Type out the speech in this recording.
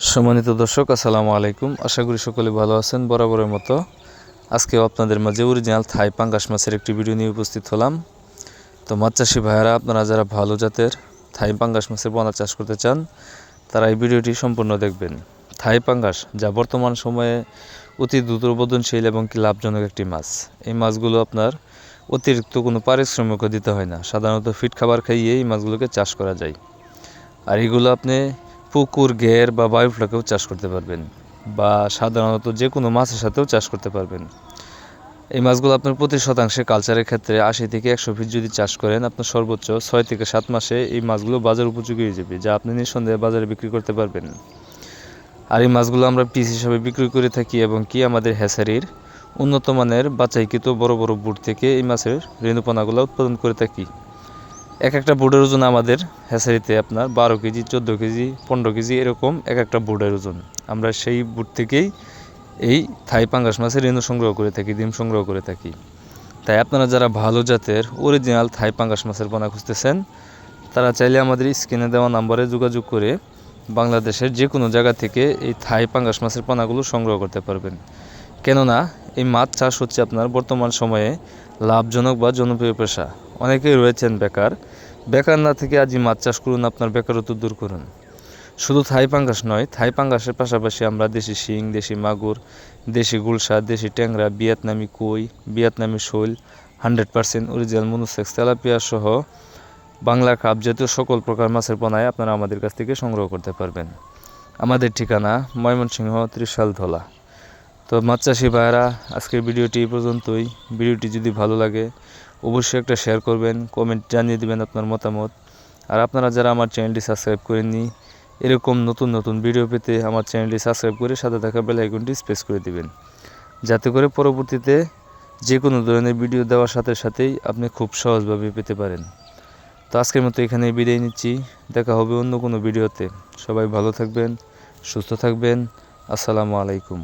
সম্মানিত দর্শক, আসসালামু আলাইকুম। আশা করি সকলে ভালো আছেন বরাবরের মতো। আজকেও আপনাদের মাঝে অরিজিনাল থাই পাঙ্গাস মাছের একটি ভিডিও নিয়ে উপস্থিত হলাম। তো মাছ চাষি ভাইয়ারা, আপনারা যারা ভালো জাতের থাই পাঙ্গাস মাছের পোনা চাষ করতে চান, তারা এই ভিডিওটি সম্পূর্ণ দেখবেন। থাই পাঙ্গাস, যা বর্তমান সময়ে অতি দ্রুত বর্ধনশীল এবং কি লাভজনক একটি মাছ। এই মাছগুলো আপনার অতিরিক্ত কোনো পারিশ্রমিকও দিতে হয় না। সাধারণত ফিট খাবার খাইয়ে এই মাছগুলোকে চাষ করা যায়। আর এগুলো আপনি পুকুর, ঘের বা বায়ুফ্লকেও চাষ করতে পারবেন বা সাধারণত যে কোনো মাছের সাথেও চাষ করতে পারবেন। এই মাছগুলো আপনার প্রতি শতাংশে কালচারের ক্ষেত্রে আশি থেকে একশো ফিট যদি চাষ করেন, আপনার সর্বোচ্চ ছয় থেকে সাত মাসে এই মাছগুলো বাজার উপযোগী হয়ে যাবে, যা আপনি নিঃসন্দেহে বাজারে বিক্রি করতে পারবেন। আর এই মাছগুলো আমরা পিস হিসাবে বিক্রি করে থাকি এবং কি আমাদের হ্যাসারির উন্নত মানের, বাছাইকৃত বড় বড় বুট থেকে এই মাছের রেণুপনাগুলো উৎপাদন করে থাকি। এক একটা বুটের ওজন আমাদের হ্যাসারিতে আপনার বারো কেজি, চোদ্দ কেজি, পনেরো কেজি এরকম এক একটা বুটের ওজন। আমরা সেই বুট থেকেই এই থাই পাঙ্গাস মাছের রেণু সংগ্রহ করে থাকি, ডিম সংগ্রহ করে থাকি। তাই আপনারা যারা ভালো জাতের অরিজিনাল থাই পাঙ্গাস মাছের পোনা খুঁজতেছেন, তারা চাইলে আমাদের স্ক্রিনে দেওয়া নাম্বারে যোগাযোগ করে বাংলাদেশের যে কোনো জায়গা থেকে এই থাই পাঙ্গাস মাছের পোনাগুলো সংগ্রহ করতে পারবেন। কেননা এই মাছ চাষ হচ্ছে আপনার বর্তমান সময়ে লাভজনক বা জনপ্রিয় পেশা। অনেকেই রয়েছেন বেকার। বেকার না থেকে আজই মাছ চাষ করুন, আপনার বেকারত্ব দূর করুন। শুধু থাই পাঙ্গাস নয়, থাই পাঙ্গাসের পাশাপাশি আমরা দেশি শিং, দেশি মাগুর, দেশি গুলশা, দেশি ট্যাংরা, ভিয়েতনামি কই, ভিয়েতনামি শৈল, hundred percent original monosex tilapia সহ বাংলা কাপ জাতীয় সকল প্রকার মাছের পোনায় আপনারা আমাদের কাছ থেকে সংগ্রহ করতে পারবেন। আমাদের ঠিকানা ময়মনসিংহ ত্রিশাল ধলা তো মাছ চাষি ভাইয়েরা, আজকের ভিডিওটি এই পর্যন্তই। ভিডিওটি যদি ভালো লাগে, অবশ্যই একটা শেয়ার করবেন কমেন্ট জানিয়ে দেবেন আপনার মতামত। আর আপনারা যারা আমার চ্যানেলটি সাবস্ক্রাইব করেননি, এরকম নতুন নতুন ভিডিও পেতে আমার চ্যানেলটি সাবস্ক্রাইব করে সাথে থাকা বেল আইকনটি স্পেস করে দিবেন। যাতে করে পরবর্তীতে যে কোনো ধরনের ভিডিও দেওয়ার সাথে সাথেই আপনি খুব সহজভাবে পেতে পারেন। তো আজকের মতো এখানে বিদায় নিচ্ছি। দেখা হবে অন্য কোনো ভিডিওতে সবাই ভালো থাকবেন, সুস্থ থাকবেন। আসসালামু আলাইকুম।